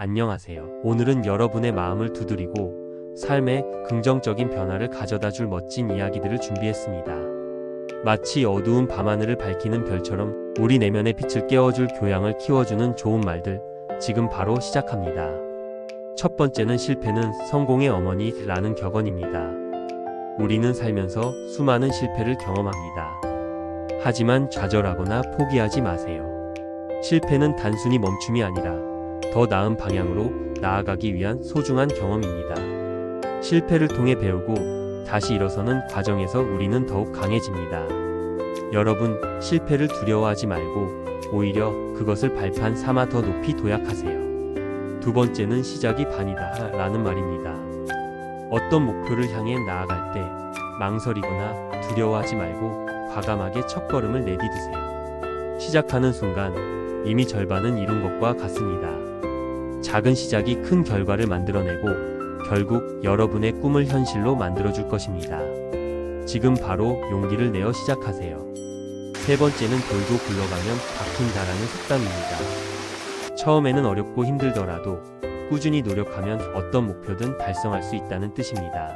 안녕하세요. 오늘은 여러분의 마음을 두드리고 삶에 긍정적인 변화를 가져다 줄 멋진 이야기들을 준비했습니다. 마치 어두운 밤하늘을 밝히는 별처럼 우리 내면의 빛을 깨워줄 교양을 키워주는 좋은 말들 지금 바로 시작합니다. 첫 번째는 실패는 성공의 어머니라는 격언입니다. 우리는 살면서 수많은 실패를 경험합니다. 하지만 좌절하거나 포기하지 마세요. 실패는 단순히 멈춤이 아니라 더 나은 방향으로 나아가기 위한 소중한 경험입니다. 실패를 통해 배우고 다시 일어서는 과정에서 우리는 더욱 강해집니다. 여러분, 실패를 두려워하지 말고 오히려 그것을 발판 삼아 더 높이 도약하세요. 두 번째는 시작이 반이다 라는 말입니다. 어떤 목표를 향해 나아갈 때 망설이거나 두려워하지 말고 과감하게 첫 걸음을 내디드세요. 시작하는 순간 이미 절반은 이룬 것과 같습니다. 작은 시작이 큰 결과를 만들어내고 결국 여러분의 꿈을 현실로 만들어줄 것입니다. 지금 바로 용기를 내어 시작하세요. 세 번째는 돌고 굴러가면 박힌다라는 속담입니다. 처음에는 어렵고 힘들더라도 꾸준히 노력하면 어떤 목표든 달성할 수 있다는 뜻입니다.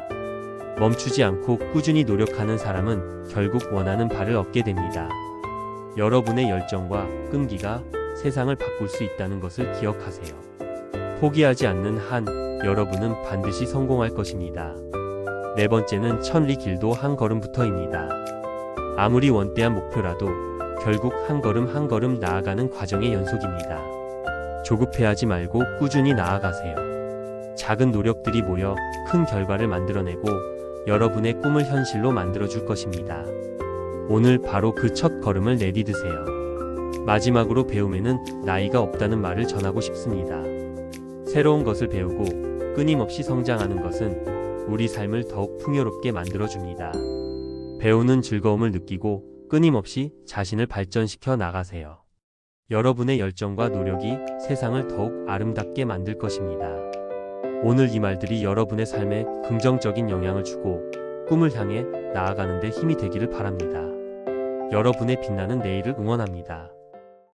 멈추지 않고 꾸준히 노력하는 사람은 결국 원하는 바를 얻게 됩니다. 여러분의 열정과 끈기가 세상을 바꿀 수 있다는 것을 기억하세요. 포기하지 않는 한 여러분은 반드시 성공할 것입니다. 네 번째는 천리 길도 한 걸음부터입니다. 아무리 원대한 목표라도 결국 한 걸음 한 걸음 나아가는 과정의 연속입니다. 조급해하지 말고 꾸준히 나아가세요. 작은 노력들이 모여 큰 결과를 만들어내고 여러분의 꿈을 현실로 만들어줄 것입니다. 오늘 바로 그 첫 걸음을 내디드세요. 마지막으로 배움에는 나이가 없다는 말을 전하고 싶습니다. 새로운 것을 배우고 끊임없이 성장하는 것은 우리 삶을 더욱 풍요롭게 만들어줍니다. 배우는 즐거움을 느끼고 끊임없이 자신을 발전시켜 나가세요. 여러분의 열정과 노력이 세상을 더욱 아름답게 만들 것입니다. 오늘 이 말들이 여러분의 삶에 긍정적인 영향을 주고 꿈을 향해 나아가는 데 힘이 되기를 바랍니다. 여러분의 빛나는 내일을 응원합니다.